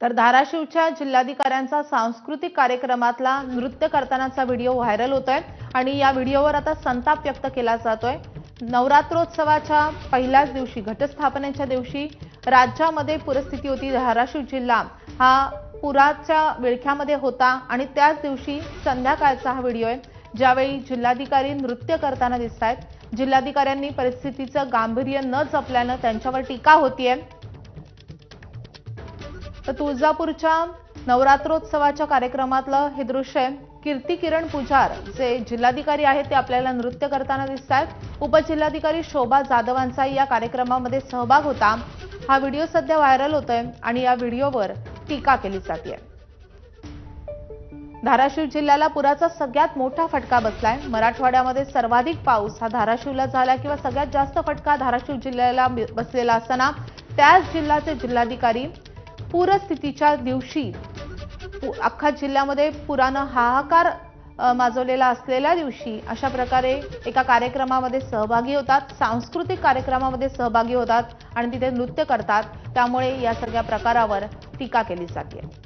तर धाराशिवच्या जिल्हाधिकाऱ्यांचा सांस्कृतिक कार्यक्रमातला नृत्य करतानाचा व्हिडिओ व्हायरल होतोय आणि या व्हिडिओवर आता संताप व्यक्त केला जातोय. नवरात्रोत्सवाच्या पहिल्याच दिवशी घटस्थापनेच्या दिवशी राज्यामध्ये पूरस्थिती होती. धाराशिव जिल्हा हा पुराच्या विळख्यामध्ये होता आणि त्याच दिवशी संध्याकाळचा हा व्हिडिओ आहे. ज्यावेळी जिल्हाधिकारी नृत्य करताना दिसत आहेत जिल्हाधिकाऱ्यांनी परिस्थितीचं गांभीर्य न जपल्यानं त्यांच्यावर टीका होतीये. तर तुळजापूरच्या नवरात्रोत्सवाच्या कार्यक्रमातलं हे दृश्य आहे. कीर्ती किरण पुजार जे जिल्हाधिकारी आहेत ते आपल्याला नृत्य करताना दिसत आहेत उपजिल्हाधिकारी शोभा जाधवांचा या कार्यक्रमामध्ये सहभाग होता. हा व्हिडिओ सध्या व्हायरल होतोय आणि या व्हिडिओवर टीका केली जाते धाराशिव जिल्ह्याला पुराचा सगळ्यात मोठा फटका बसलाय. मराठवाड्यामध्ये सर्वाधिक पाऊस हा धाराशिवला झाला किंवा सगळ्यात जास्त फटका धाराशिव जिल्ह्याला बसलेला असताना त्याच जिल्ह्याचे जिल्हाधिकारी पूरस्थितीच्या दिवशी पु- अख्खा जिल्ह्यामध्ये पुरानं हाहाकार माजवलेला असलेल्या दिवशी अशा प्रकारे एका कार्यक्रमामध्ये सहभागी होतात सांस्कृतिक कार्यक्रमामध्ये सहभागी होतात आणि तिथे नृत्य करतात. त्यामुळे या सगळ्या प्रकारावर टीका केली जाते.